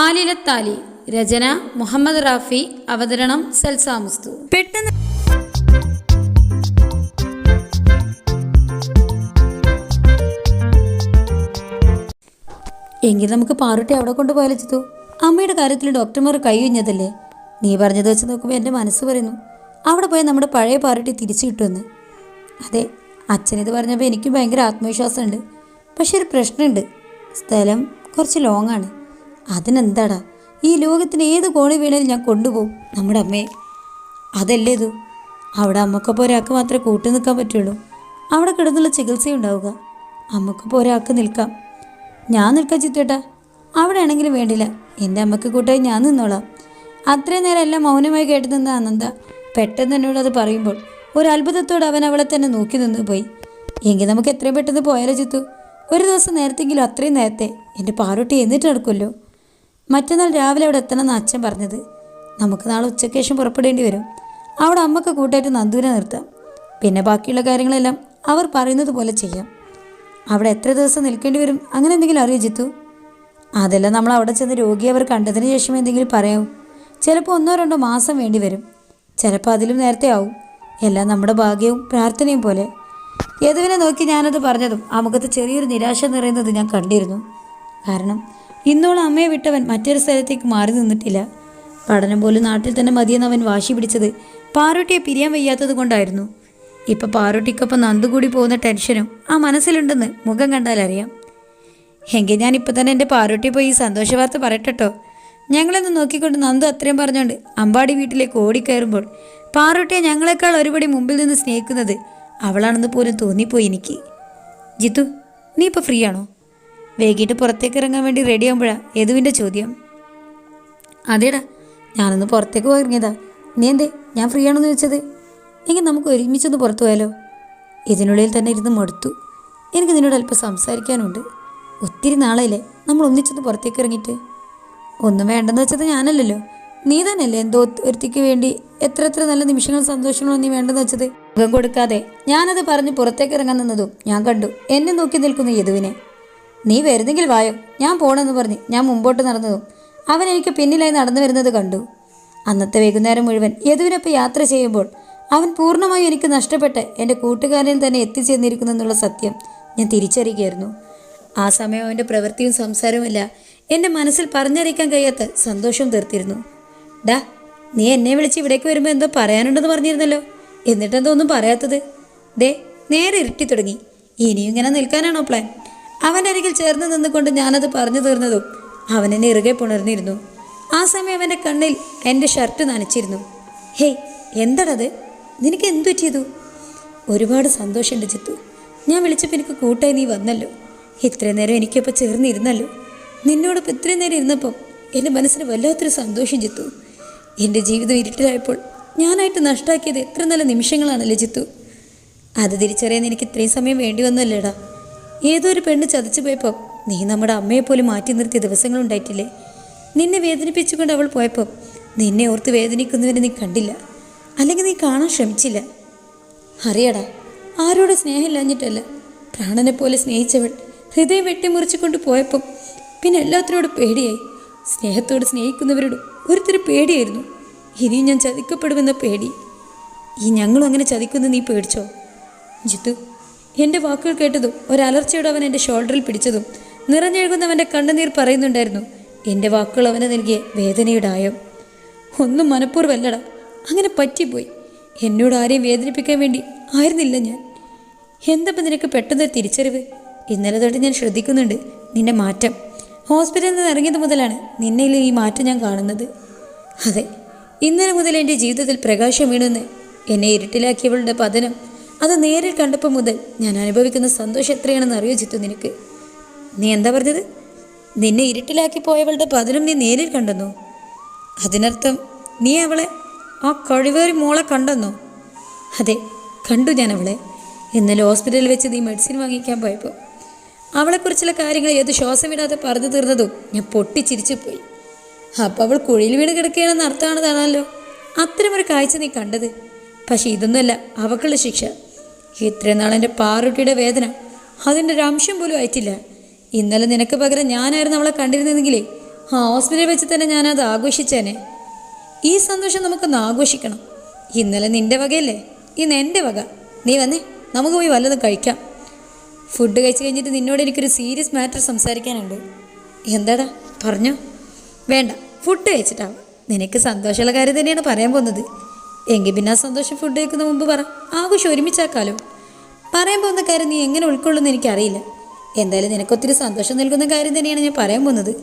ആലിലത്താലി രചന മുഹമ്മദ് റാഫി അവതരണം സൽസാമുസ്തു പെട്ടെന്ന് എങ്കിൽ നമുക്ക് പാറുട്ടി അവിടെ കൊണ്ട് ചിത്തു അമ്മയുടെ കാര്യത്തിൽ ഡോക്ടർമാർ കൈയൊഞ്ഞതല്ലേ നീ പറഞ്ഞത് വെച്ച് നോക്കുമ്പോൾ എന്റെ മനസ്സ് പറയുന്നു. അവിടെ പോയാൽ നമ്മുടെ പഴയ പാറുട്ടി തിരിച്ചു കിട്ടുമെന്ന്. അതെ അച്ഛനിത് പറഞ്ഞപ്പോൾ എനിക്ക് ഭയങ്കര ആത്മവിശ്വാസമുണ്ട്. പക്ഷെ ഒരു പ്രശ്നമുണ്ട്. സ്ഥലം കുറച്ച് ലോങ്ങാണ് അതിനെന്താടാ? ഈ ലോകത്തിന് ഏത് കോണി വീണേലും ഞാൻ കൊണ്ടുപോകും നമ്മുടെ അമ്മയെ അതല്ലേ ഇത്? അവിടെ അമ്മക്കൊപ്പം ഒരാൾക്ക് മാത്രമേ കൂട്ടി നിൽക്കാൻ പറ്റുള്ളൂ. അവിടെ കിടന്നുള്ള ചികിത്സയുണ്ടാവുക അമ്മക്കൊപ്പം ഒരാൾക്ക് നിൽക്കാം. ഞാൻ നിൽക്കാം ചിത്തേട്ടാ അവിടെ ആണെങ്കിലും വേണ്ടില്ല. എന്റെ അമ്മയ്ക്ക് കൂട്ടായി ഞാൻ നിന്നോളാം. അത്രയും നേരം എല്ലാം മൗനമായി കേട്ട് നിന്ന ആനന്ദ പെട്ടെന്ന് എന്നോട് അത് പറയുമ്പോൾ ഒരു അത്ഭുതത്തോടെ അവൻ അവളെ തന്നെ നോക്കി നിന്ന് പോയി. എങ്കിൽ നമുക്ക് എത്രയും പെട്ടെന്ന് പോയാലോ ചിത്തു? ഒരു ദിവസം നേരത്തെങ്കിലും അത്രയും നേരത്തെ. എന്റെ പാറോട്ടി എന്നിട്ട് നടക്കുമല്ലോ. മറ്റന്നാൾ രാവിലെ അവിടെ എത്തണമെന്ന് അച്ഛൻ പറഞ്ഞത്. നമുക്ക് നാളെ ഉച്ചയ്ക്ക് ശേഷം പുറപ്പെടേണ്ടി വരും. അവിടെ അമ്മയ്ക്ക് കൂട്ടായിട്ട് നന്ദൂരെ നിർത്താം. പിന്നെ ബാക്കിയുള്ള കാര്യങ്ങളെല്ലാം അവർ പറയുന്നത് പോലെ ചെയ്യാം. അവിടെ എത്ര ദിവസം നിൽക്കേണ്ടി വരും? അങ്ങനെ എന്തെങ്കിലും അറിയോ ജിത്തു? അതെല്ലാം നമ്മൾ അവിടെ ചെന്ന് രോഗിയെ അവർ കണ്ടതിന് ശേഷം എന്തെങ്കിലും പറയാവും. ചിലപ്പോൾ ഒന്നോ രണ്ടോ മാസം വേണ്ടി വരും. ചിലപ്പോൾ അതിലും നേരത്തെ ആവും. എല്ലാം നമ്മുടെ ഭാഗ്യവും പ്രാർത്ഥനയും പോലെ. യദുവിനെ നോക്കി ഞാനത് പറഞ്ഞതും ആ മുഖത്ത് ചെറിയൊരു നിരാശ നിറയുന്നത് ഞാൻ കണ്ടിരുന്നു. കാരണം ഇന്നോളം അമ്മയെ വിട്ടവൻ മറ്റൊരു സ്ഥലത്തേക്ക് മാറി നിന്നിട്ടില്ല. പഠനം പോലും നാട്ടിൽ തന്നെ മതിയെന്ന് അവൻ വാശി പിടിച്ചത് പാറോട്ടിയെ പിരിയാൻ വയ്യാത്തത് കൊണ്ടായിരുന്നു. ഇപ്പം പാറോട്ടിക്കൊപ്പം നന്ദുകൂടി പോകുന്ന ടെൻഷനും ആ മനസ്സിലുണ്ടെന്ന് മുഖം കണ്ടാൽ അറിയാം. എങ്കിൽ ഞാൻ ഇപ്പം തന്നെ എന്റെ പാറോട്ടി പോയി ഈ സന്തോഷ വാർത്ത പറയട്ടോ ഞങ്ങളെന്ന് നോക്കിക്കൊണ്ട് നന്ദു അത്രയും പറഞ്ഞുകൊണ്ട് അമ്പാടി വീട്ടിലേക്ക് ഓടിക്കയറുമ്പോൾ പാറോട്ടിയെ ഞങ്ങളെക്കാൾ ഒരുപടി മുമ്പിൽ നിന്ന് സ്നേഹിക്കുന്നത് അവളാണെന്ന് പോലും തോന്നിപ്പോയി എനിക്ക്. ജിത്തു നീ ഇപ്പോൾ ഫ്രീ ആണോ വൈകിട്ട് പുറത്തേക്ക് ഇറങ്ങാൻ വേണ്ടി റെഡിയാകുമ്പോഴാണ് യദുവിന്റെ ചോദ്യം. അതേടാ ഞാനൊന്ന് പുറത്തേക്ക് ഇറങ്ങിയതാ നീ എന്തേ ഞാൻ ഫ്രീ ആണെന്ന് ചോദിച്ചത്? എങ്കിൽ നമുക്ക് ഒരുമിച്ചൊന്ന് പുറത്തു പോയാലോ? ഇതിനുള്ളിൽ തന്നെ ഇരുന്ന് മടുത്തു. എനിക്ക് നിന്നോട് അല്പം സംസാരിക്കാനുണ്ട്. ഒത്തിരി നാളെയില്ലേ നമ്മൾ ഒന്നിച്ചൊന്ന് പുറത്തേക്ക് ഇറങ്ങിയിട്ട്? ഒന്നും വേണ്ടെന്ന് വെച്ചത് ഞാനല്ലല്ലോ. നീ തന്നെയല്ലേ എന്തോ ഒരുത്തിക്ക് വേണ്ടി എത്ര എത്ര നല്ല നിമിഷങ്ങൾ സന്തോഷങ്ങളും നീ വേണ്ടെന്ന് വെച്ചത്? മുഖം കൊടുക്കാതെ ഞാനത് പറഞ്ഞ് പുറത്തേക്ക് ഇറങ്ങാൻ നിന്നതും ഞാൻ കണ്ടു. എന്നെ നോക്കി നിൽക്കുന്ന യദുവിനെ. നീ വരുന്നെങ്കിൽ വായോ. ഞാൻ പോണെന്ന് പറഞ്ഞ് ഞാൻ മുമ്പോട്ട് നടന്നതും അവൻ എനിക്ക് പിന്നിലായി നടന്നു വരുന്നത് കണ്ടു. അന്നത്തെ വൈകുന്നേരം മുഴുവൻ യദുവിനൊപ്പം യാത്ര ചെയ്യുമ്പോൾ അവൻ പൂർണമായും എനിക്ക് നഷ്ടപ്പെട്ട് എന്റെ കൂട്ടുകാരനിൽ തന്നെ എത്തിച്ചേർന്നിരിക്കുന്നു എന്നുള്ള സത്യം ഞാൻ തിരിച്ചറിയുകയായിരുന്നു. ആ സമയം അവന്റെ പ്രവൃത്തിയും സംസാരവുമല്ല എന്റെ മനസ്സിൽ പറഞ്ഞറിയിക്കാൻ കഴിയാത്ത സന്തോഷം തീർത്തിരുന്നു. ഡാ നീ എന്നെ വിളിച്ച് ഇവിടേക്ക് വരുമ്പോൾ എന്തോ പറയാനുണ്ടെന്ന് പറഞ്ഞിരുന്നല്ലോ. എന്നിട്ടെന്തോ ഒന്നും പറയാത്തത്. ദേ നേരെ ഇരുട്ടി തുടങ്ങി. ഇനിയും ഇങ്ങനെ നിൽക്കാനാണോ പ്ലാൻ അവന്റെ അരികിൽ ചേർന്ന് നിന്നുകൊണ്ട് ഞാനത് പറഞ്ഞു തീർന്നതും അവൻ എന്നെ ഇറുകെ പുണർന്നിരുന്നു. ആ സമയം അവന്റെ കണ്ണിൽ എന്റെ ഷർട്ട് നനച്ചിരുന്നു. ഹേയ് എന്താണത് നിനക്ക് എന്തു പറ്റിയതു? ഒരുപാട് സന്തോഷമുണ്ട് ചിത്തു. ഞാൻ വിളിച്ചപ്പോൾ എനിക്ക് കൂട്ടായി നീ വന്നല്ലോ. ഇത്രയും നേരം എനിക്കൊപ്പം ചേർന്നിരുന്നല്ലോ. നിന്നോടൊപ്പം ഇത്രയും നേരം ഇരുന്നപ്പം എന്റെ മനസ്സിന് വല്ലാത്തൊരു സന്തോഷം ചിത്തു. എന്റെ ജീവിതം ഇരുട്ടിലായപ്പോൾ ഞാനായിട്ട് നഷ്ടാക്കിയത് എത്ര നല്ല നിമിഷങ്ങളാണല്ലേ ചിത്തു. അത് തിരിച്ചറിയാൻ എനിക്ക് ഇത്രയും സമയം വേണ്ടി വന്നല്ലേടാ. ഏതോ ഒരു പെണ്ണ് ചതച്ചു പോയപ്പോൾ നീ നമ്മുടെ അമ്മയെ പോലും മാറ്റി നിർത്തിയ ദിവസങ്ങളുണ്ടായിട്ടില്ലേ? നിന്നെ വേദനിപ്പിച്ചുകൊണ്ട് അവൾ പോയപ്പോൾ നിന്നെ ഓർത്ത് വേദനിക്കുന്നവരെ നീ കണ്ടില്ല. അല്ലെങ്കിൽ നീ കാണാൻ ശ്രമിച്ചില്ല. അറിയടാ ആരോട് സ്നേഹമില്ലാഞ്ഞിട്ടല്ല. പ്രാണനെ പോലെ സ്നേഹിച്ചവൾ ഹൃദയം വെട്ടിമുറിച്ചുകൊണ്ട് പോയപ്പം പിന്നെ എല്ലാത്തിനോടും പേടിയായി. സ്നേഹത്തോട് സ്നേഹിക്കുന്നവരോട് ഒരുത്തിരി പേടിയായിരുന്നു. ഇനിയും ഞാൻ ചതിക്കപ്പെടുമെന്ന പേടി. ഈ ഞങ്ങളും അങ്ങനെ ചതിക്കുന്ന നീ പേടിച്ചോ? ജിത്തു എന്റെ വാക്കുകൾ കേട്ടതും ഒരലർച്ചയോടെ അവൻ എന്റെ ഷോൾഡറിൽ പിടിച്ചതും. നിറഞ്ഞെഴുകുന്നവന്റെ കണ്ണുനീർ പറയുന്നുണ്ടായിരുന്നു. എന്റെ വാക്കുകൾ അവന് നൽകിയ വേദനയുടെ ആയം ഒന്നും മനഃപൂർവമല്ലടാ അങ്ങനെ പറ്റിപ്പോയി. എന്നോട് ആരെയും വേദനിപ്പിക്കാൻ വേണ്ടി ആയിരുന്നില്ല ഞാൻ. എന്തപ്പം നിനക്ക് പെട്ടെന്ന് തിരിച്ചറിവ്? ഇന്നലെ തൊട്ട് ഞാൻ ശ്രദ്ധിക്കുന്നുണ്ട് നിന്റെ മാറ്റം. ഹോസ്പിറ്റലിൽ നിന്ന് ഇറങ്ങിയത് മുതലാണ് നിന്നയിൽ ഈ മാറ്റം ഞാൻ കാണുന്നത്. അതെ ഇന്നലെ മുതൽ എന്റെ ജീവിതത്തിൽ പ്രകാശം വീണെന്ന്. എന്നെ ഇരുട്ടിലാക്കിയവളുടെ പതനം അത് നേരിൽ കണ്ടപ്പോൾ മുതൽ ഞാൻ അനുഭവിക്കുന്ന സന്തോഷം എത്രയാണെന്ന് അറിയോ ചിത്തു നിനക്ക്? നീ എന്താ പറഞ്ഞത്? നിന്നെ ഇരുട്ടിലാക്കി പോയവളുടെ പതിനും നീ നേരിൽ കണ്ടെന്നു? അതിനർത്ഥം നീ അവളെ ആ കഴിവേറി മോളെ കണ്ടെന്നു? അതെ കണ്ടു ഞാൻ അവളെ. ഇന്നലെ ഹോസ്പിറ്റലിൽ വെച്ച് നീ മെഡിസിൻ വാങ്ങിക്കാൻ പോയപ്പോൾ അവളെക്കുറിച്ചുള്ള കാര്യങ്ങൾ ഏത് ശ്വാസം വിടാതെ പറഞ്ഞു തീർന്നതും ഞാൻ പൊട്ടിച്ചിരിച്ചു പോയി. അപ്പോൾ അവൾ കുഴിയിൽ വീണ് കിടക്കുകയാണെന്ന് അർത്ഥമാണതാണല്ലോ അത്തരമൊരു കാഴ്ച നീ കണ്ടത്. പക്ഷേ ഇതൊന്നുമല്ല അവക്കുള്ള ശിക്ഷ. ഇത്രയും എന്റെ പാറുട്ടിയുടെ വേദന അതിന്റെ ഒരു അംശം പോലും ആയിട്ടില്ല. ഇന്നലെ നിനക്ക് പകരം ഞാനായിരുന്നു അവളെ കണ്ടിരുന്നതെങ്കിലേ ഹോസ്പിറ്റലിൽ വെച്ച് തന്നെ ഞാനത് ആഘോഷിച്ചേനെ. ഈ സന്തോഷം നമുക്കൊന്ന് ആഘോഷിക്കണം. ഇന്നലെ നിന്റെ വകയല്ലേ? ഇന്ന് എന്റെ വക. നീ വന്നേ നമുക്ക് പോയി വല്ലതും കഴിക്കാം. ഫുഡ് കഴിച്ച് കഴിഞ്ഞിട്ട് നിന്നോട് എനിക്കൊരു സീരിയസ് മാറ്റർ സംസാരിക്കാനുണ്ട്. എന്താടാ? പറഞ്ഞോ. വേണ്ട ഫുഡ് കഴിച്ചിട്ടാവും നിനക്ക് സന്തോഷമുള്ള കാര്യം തന്നെയാണ് പറയാൻ പോകുന്നത്. എങ്കിൽ പിന്നെ ആ സന്തോഷം ഫുഡ് കഴിക്കുന്ന മുമ്പ് പറ. ആഘോഷം ഒരുമിച്ചാക്കാലോ? പറയാൻ പോകുന്ന കാര്യം നീ എങ്ങനെ ഉൾക്കൊള്ളുന്ന എനിക്കറിയില്ല. എന്തായാലും നിനക്കൊത്തിരി സന്തോഷം നൽകുന്ന കാര്യം തന്നെയാണ് ഞാൻ പറയാൻ പോകുന്നത്.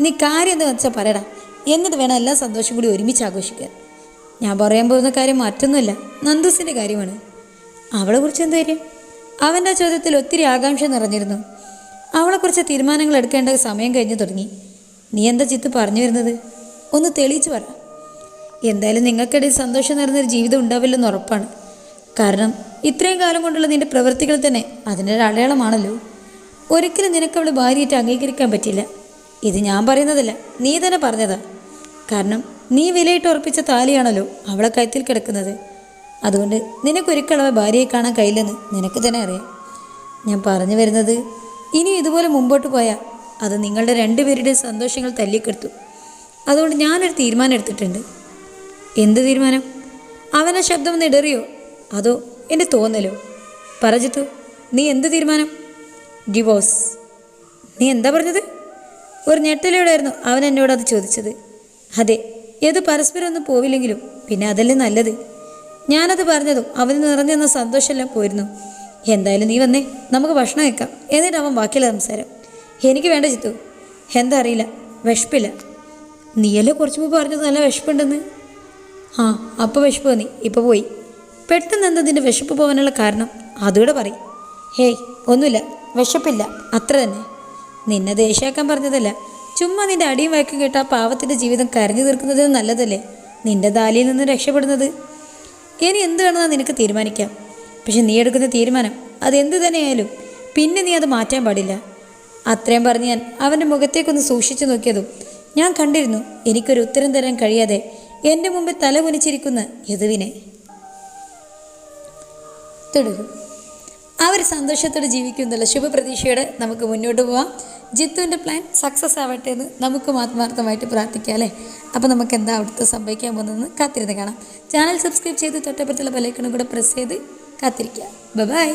നീ കാര്യം എന്താ വെച്ചാൽ പറയടാ. എന്നിട്ട് വേണം എല്ലാ സന്തോഷം കൂടി ഒരുമിച്ച് ആഘോഷിക്കാൻ. ഞാൻ പറയാൻ പോകുന്ന കാര്യം മറ്റൊന്നുമല്ല നന്ദൂസിന്റെ കാര്യമാണ്. അവളെ കുറിച്ച് എന്ത് കാര്യം? അവന്റെ ചോദ്യത്തിൽ ഒത്തിരി ആകാംക്ഷ നിറഞ്ഞിരുന്നു. അവളെക്കുറിച്ച് തീരുമാനങ്ങൾ എടുക്കേണ്ട സമയം കഴിഞ്ഞു തുടങ്ങി. നീ എന്താ ചിത്ത് പറഞ്ഞു വരുന്നത്? ഒന്ന് തെളിയിച്ചു പറ. എന്തായാലും നിങ്ങൾക്കിടയിൽ സന്തോഷം നിറഞ്ഞൊരു ജീവിതം ഉണ്ടാവില്ലെന്ന് ഉറപ്പാണ്. കാരണം ഇത്രയും കാലം കൊണ്ടുള്ള നിന്റെ പ്രവൃത്തികൾ തന്നെ അതിന്റെ അടയാളമാണല്ലോ. ഒരിക്കലും നിനക്ക് അവളെ ഭാര്യയായിട്ട് അംഗീകരിക്കാൻ പറ്റില്ല. ഇത് ഞാൻ പറയുന്നതല്ല നീ തന്നെ പറഞ്ഞതാ. കാരണം നീ വിലയിട്ട് ഉറപ്പിച്ച താലിയാണല്ലോ അവളെ കയത്തിൽ കിടക്കുന്നത്. അതുകൊണ്ട് നിനക്കൊരിക്കലും അവളെ ഭാര്യയെ കാണാൻ കഴിയില്ലെന്ന് നിനക്ക് തന്നെ അറിയാം. ഞാൻ പറഞ്ഞു വരുന്നത് ഇനി ഇതുപോലെ മുമ്പോട്ട് പോയാൽ അത് നിങ്ങളുടെ രണ്ടുപേരുടെയും സന്തോഷങ്ങൾ തല്ലിക്കെടുത്തു. അതുകൊണ്ട് ഞാനൊരു തീരുമാനം എടുത്തിട്ടുണ്ട്. എന്ത് തീരുമാനം? അവനെ ശബ്ദം നിടറിയോ അതോ എന്റെ തോന്നലോ? പറജിത്തു നീ എന്ത് തീരുമാനം? ഡിവോഴ്സ് നീ എന്താ പറഞ്ഞത്? ഒരു ഞെട്ടലോടായിരുന്നു അവൻ എന്നോട് അത് ചോദിച്ചത്. അതെ ഏത് പരസ്പരം ഒന്നും പോവില്ലെങ്കിലും പിന്നെ അതല്ലേ നല്ലത്. ഞാനത് പറഞ്ഞതും അവന് നിറഞ്ഞെന്ന സന്തോഷമെല്ലാം പോയിരുന്നു. എന്തായാലും നീ വന്നേ നമുക്ക് ഭക്ഷണം വെക്കാം. എന്നിട്ട് അവൻ ബാക്കിയുള്ള സംസാരം. എനിക്ക് വേണ്ട ചിത്തു എന്താ അറിയില്ല വിഷപ്പില്ല. നീയല്ലേ കുറച്ച് മുമ്പ് പറഞ്ഞത് നല്ല വിഷപ്പുണ്ടെന്ന്? ആ അപ്പോൾ വിശപ്പ് തോന്നി ഇപ്പോൾ പോയി. പെട്ടെന്ന് എന്തതിന്റെ വിശപ്പ് പോകാനുള്ള കാരണം? അതുകൂടെ പറയും. ഹേയ് ഒന്നുമില്ല. വിശപ്പില്ല. അത്ര തന്നെ. നിന്നെ ദേഷ്യാക്കാൻ പറഞ്ഞതല്ല. ചുമ്മാ നിന്റെ അടിയും വഴക്കും കേട്ട ആ പാവത്തിന്റെ ജീവിതം കരഞ്ഞു തീർക്കുന്നത് നല്ലതല്ലേ? നിന്റെ ദാലിയിൽ നിന്ന് രക്ഷപ്പെടുന്നത്. ഇനി എന്ത് വേണമെന്ന് നിനക്ക് തീരുമാനിക്കാം. പക്ഷെ നീ എടുക്കുന്ന തീരുമാനം അതെന്ത് തന്നെയായാലും പിന്നെ നീ അത് മാറ്റാൻ പാടില്ല. അത്രയും പറഞ്ഞ് ഞാൻ അവന്റെ മുഖത്തേക്കൊന്ന് സൂക്ഷിച്ചു നോക്കിയതും ഞാൻ കണ്ടിരുന്നു എനിക്കൊരു ഉത്തരം തരാൻ കഴിയാതെ എന്റെ മുമ്പിൽ തല കുനിച്ചിരിക്കുന്ന യദുവിനെ. തുടരും. അവർ സന്തോഷത്തോടെ ജീവിക്കുന്നുള്ള ശുഭപ്രതീക്ഷയോടെ നമുക്ക് മുന്നോട്ട് പോവാം. ജിത്തുവിന്റെ പ്ലാൻ സക്സസ് ആവട്ടെ എന്ന് നമുക്ക് ആത്മാർത്ഥമായിട്ട് പ്രാർത്ഥിക്കാം അല്ലേ? അപ്പോൾ നമുക്ക് എന്താ അവിടുത്തെ സംഭവിക്കാൻ പോകുന്നതെന്ന് കാത്തിരുന്ന് കാണാം. ചാനൽ സബ്സ്ക്രൈബ് ചെയ്ത് തൊട്ടപ്പുറത്തുള്ള ബെലൈക്കണും കൂടെ പ്രസ് ചെയ്ത് കാത്തിരിക്കുക. ബൈ